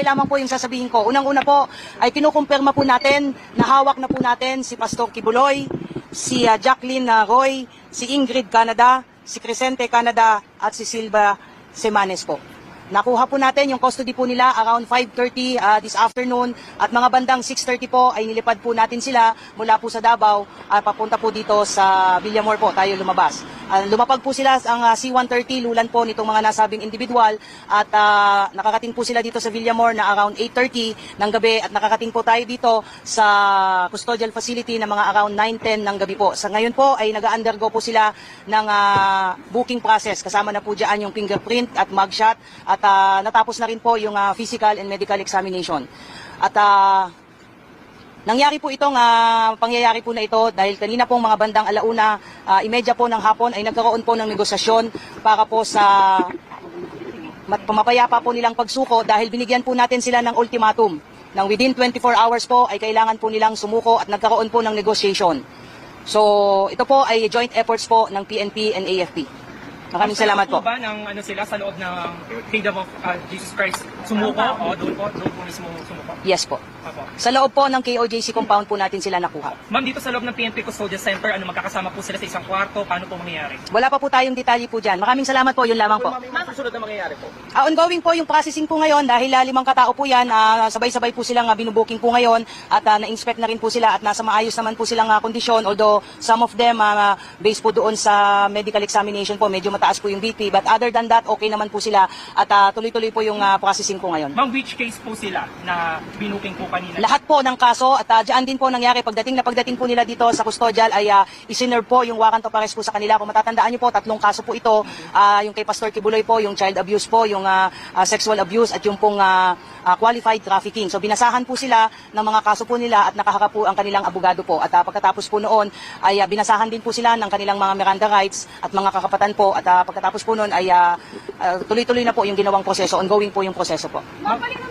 Lamang po yung sasabihin ko. Unang-una po ay kinukumpirma po natin na hawak na po natin si Pastor Kibuloy, si ah, Jacqueline ah, Roy, si Ingrid Canada, si Crescente Canada at si Silva Semanes po. Nakuha po natin yung custody po nila around 5.30 ah, this afternoon at mga bandang 6.30 po ay nilipad po natin sila mula po sa Davao at papunta po dito sa Villamor po tayo lumabas. Ah, lumapag po sila ang ah, C-130 lulan po nitong mga nasabing individual at ah, nakakating po sila dito sa Villamor na around 8.30 ng gabi at nakakating po tayo dito sa custodial facility na mga around 9.10 ng gabi po. Sa ngayon po ay nag-undergo po sila ng ah, booking process kasama na po dyan yung fingerprint at mugshot at ah, natapos na rin po yung ah, physical and medical examination. At ah, Nangyari po itong ah, pangyayari po na ito dahil kanina pong mga bandang alauna, uh, imedya po ng hapon ay nagkaroon po ng negosasyon para po sa mat- mapayapa po nilang pagsuko dahil binigyan po natin sila ng ultimatum ng within 24 hours po ay kailangan po nilang sumuko at nagkaroon po ng negotiation. So ito po ay joint efforts po ng PNP and AFP. Maraming salamat po. ba ng ano sila sa loob ng Kingdom of uh, Jesus Christ sumuko? O doon po, doon po mismo sumuko? Yes po. Apo. Sa loob po ng KOJC compound po natin sila nakuha. Ma'am, dito sa loob ng PNP Custodial Center, ano magkakasama po sila sa isang kwarto? Paano po mangyayari? Wala pa po tayong detalye po dyan. Maraming salamat po, yun lamang po. Ma'am, susunod na mangyayari po. Ah, ongoing po yung processing po ngayon dahil ah, limang katao po yan, ah, sabay-sabay po silang uh, binubuking po ngayon at ah, na-inspect na rin po sila at nasa maayos naman po silang ah, kondisyon although some of them ah, based po doon sa medical examination po medyo mataas po yung BP but other than that okay naman po sila at ah, tuloy-tuloy po yung ah, processing po ngayon. Ma'am, which case po sila na binuking po kanina? Lahat po ng kaso at uh, diyan din po nangyari pagdating na pagdating po nila dito sa custodial ay uh, isinerve po yung warrant of arrest po sa kanila. Kung matatandaan niyo po, tatlong kaso po ito. Ah, yung kay Pastor Kibuloy po, yung child abuse po, yung ah, ah, sexual abuse at yung pong ah, ah, qualified trafficking. So binasahan po sila ng mga kaso po nila at nakaharap po ang kanilang abogado po. At ah, pagkatapos po noon ay ah, binasahan din po sila ng kanilang mga Miranda rights at mga kakapatan po. At ah, pagkatapos po noon ay ah, ah, tuloy-tuloy na po yung ginawang proseso. Ongoing po yung proseso po.